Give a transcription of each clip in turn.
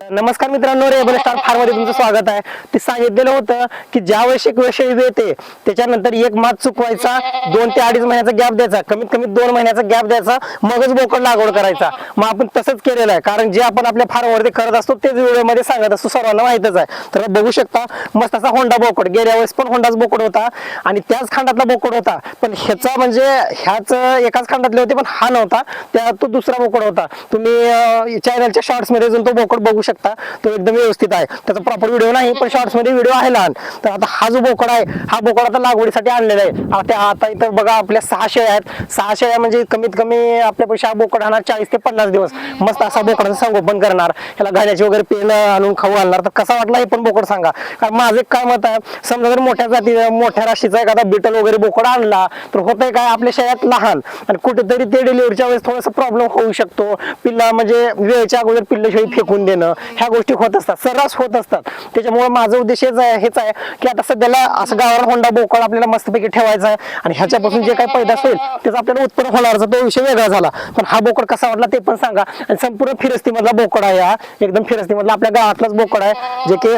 नमस्कार मित्रांनो rebel star फारमध्ये तुमचं स्वागत आहे. ते सांगितलेलं होतं की ज्या वेळेस एक वेळ येते त्याच्यानंतर एक मात चुकवायचा दोन ते अडीच महिन्याचा गॅप द्यायचा कमीत कमी दोन महिन्याचा गॅप द्यायचा मगच बोकड लागवड करायचा. मग आपण तसंच केलेलं आहे कारण जे आपण आपल्या फार्मवरती करत असतो तेच व्हिडिओमध्ये सांगत असतो सर्वांना माहितच आहे. तर बघू शकता मस्त असा होंडा बोकड गेल्या वेळेस पण होंडाच बोकड होता आणि त्याच खंडातला बोकड होता. पण ह्याचा म्हणजे ह्याच एकाच खंडातले होते पण हा नव्हता त्या तो दुसरा बोकड होता. तुम्ही चॅनलच्या शॉर्ट्समध्ये तो बोकड बघू शकता. तो एकदम व्यवस्थित आहे. त्याचा प्रॉपर व्हिडिओ नाही पण शॉर्ट्समध्ये व्हिडिओ आहे लहान. तर आता हा जो बोकड आहे हा बोकड आता लागवडीसाठी आणलेला आहे. आता आता इथं बघा आपल्या सहा शेळ्या आहेत. सहा शेळ्या म्हणजे कमीत कमी आपल्या पैसे हा बोकड आणणार चाळीस ते पन्नास दिवस मस्त असा बोकडाचं संगोपन करणार. ह्याला घाण्याची वगैरे पेन आणून खाऊ आणणार तर कसा वाटला हे पण बोकड सांगा. कारण माझं एक काय मत आहे समजा जर मोठ्या जाती मोठ्या राशीचा एखादा बिटल वगैरे बोकड आणला तर होतंय काय आपल्या शहरात लहान. आणि कुठेतरी ते डिलिव्हरीच्या वेळेस थोडासा प्रॉब्लेम होऊ शकतो. पिल्ला म्हणजे वेळेच्या अगोदर पिल्ल फेकून देणं. ह्या गोष्टी होत असतात सर्रास होत असतात. त्याच्यामुळे माझं उद्देश हेच आहे हेच आहे की आता सध्याला असं गावाला होंडा बोकड आपल्याला मस्तपैकी ठेवायचा आहे आणि ह्याच्यापासून जे काही पैदास होईल त्याचा आपल्याला उत्पन्न होणार तो विषय वेगळा झाला. पण हा बोकड कसा वाटला ते पण सांगा. आणि संपूर्ण फिरस्तीमधला बोकड आहे हा. एकदम फिरस्तीमधला आपल्या गावातलाच बोकड आहे जे की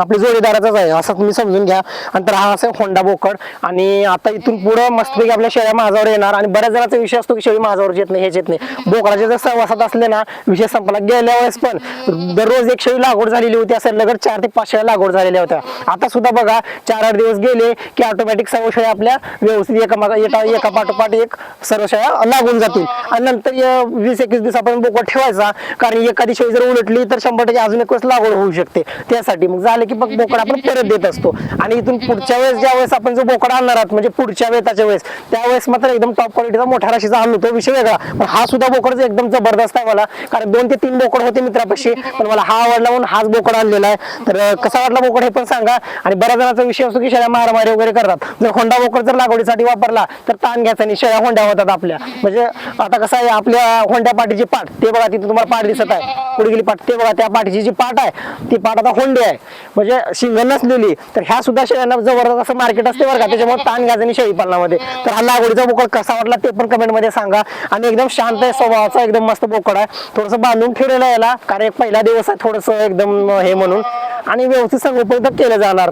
आपली जोडीदाराचाच आहे असं तुम्ही समजून घ्या. नंतर हा असं होंडा बोकड. आणि आता इथून पुढं मस्तपैकी आपल्या शेळ्या माझावर येणार. आणि बऱ्याच जणांचा विषय असतो की शेळी माझावर येत नाही हेच येत नाही. बोकडाचे जर सहवासात असले ना विषय संपला. गेल्या वेळेस पण दररोज एक शेळी लागवड झालेली होती असं लगत चार ते पाच शेळ्या लागवड झालेल्या होत्या. आता सुद्धा बघा चार आठ दिवस गेले की ऑटोमॅटिक सर्व शेळ्या आपल्या व्यवस्थित एका एका पाठोपाठ एक सर्व शेळ्या लागून जातील. आणि नंतर वीस एकवीस दिवस आपण बोकड ठेवायचा. कारण एखादी शेळी जर उलटली तर शंभर टक्के अजून एक वेळेस लागवड होऊ शकते. त्यासाठी मग झालं की मग बोकड आपण परत देत असतो. आणि इथून पुढच्या वेळेस ज्या वेळेस आपण जो बोकड आणणार आहात म्हणजे पुढच्या वेताच्या वेळेस त्यावेळेस मात्र एकदम टॉप क्वालिटीचा मोठ्या राशीचा आणलो तो विषय वेगळा. पण हा सुद्धा बोकड एकदम जबरदस्त आहे मला कारण दोन ते तीन बोकड होते मित्रापाशी पण मला हा आवडला म्हणून हाच बोकड आणलेला आहे. तर कसा वाटला बोकड हे पण सांगा. आणि बऱ्याच जणांचा विषय असतो की शेळ्या मारामारी वगैरे करतात. जर होंडा बोकड जर लागवडीसाठी वापरला तर ताण घ्यायचा आणि शेळ्या होंड्या होतात आपल्या. म्हणजे आता कसं आहे आपल्या होंड्या पाठीची पाठ ते बघा तिथे तुम्हाला पाठ दिसत आहे. पुढे गेली पाठ. ते बघा त्या पाठीची जी पाठ आहे ती पाठ आता होंडी आहे. म्हणजे शिंग नसलेली तर ह्या सुद्धा शेळ्यांना जबरदस्त असं मार्केट असते बरं का. त्याच्यामुळे ताण घ्यायचं आणि शेळी पालनामध्ये. तर हा लागवडीचा बोकड कसा वाटला ते पण कमेंटमध्ये सांगा. आणि एकदम शांत आहे स्वभावाचा एकदम मस्त बोकड आहे. थोडस बांधून ठेवलेलं याला कारण एक पहिला दिवस आहे थोडस एकदम हे म्हणून. आणि व्यवस्थित संगोपन तर केलं जाणार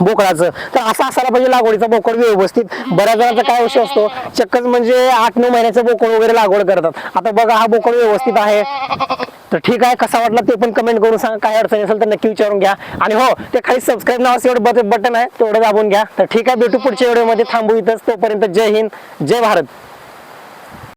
बोकडाचं. तर असं असायला पाहिजे लागवडीचा बोकड व्यवस्थित. बऱ्याच जणांचा काय विषय असतो चक्कच म्हणजे आठ नऊ महिन्याचं बोकड वगैरे लागवड करतात. आता बघा हा बोकड व्यवस्थित आहे. तर ठीक आहे कसा वाटला ते पण कमेंट करून सांगा. काय अडचण असेल तर नक्की विचारून घ्या. आणि हो ते खाली सबस्क्राईब नावाचं एवढं बटन आहे तेवढं दाबून घ्या. तर ठीक आहे भेटू पुढच्या व्हिडिओमध्ये थांबू इथंच. तोपर्यंत जय हिंद जय भारत.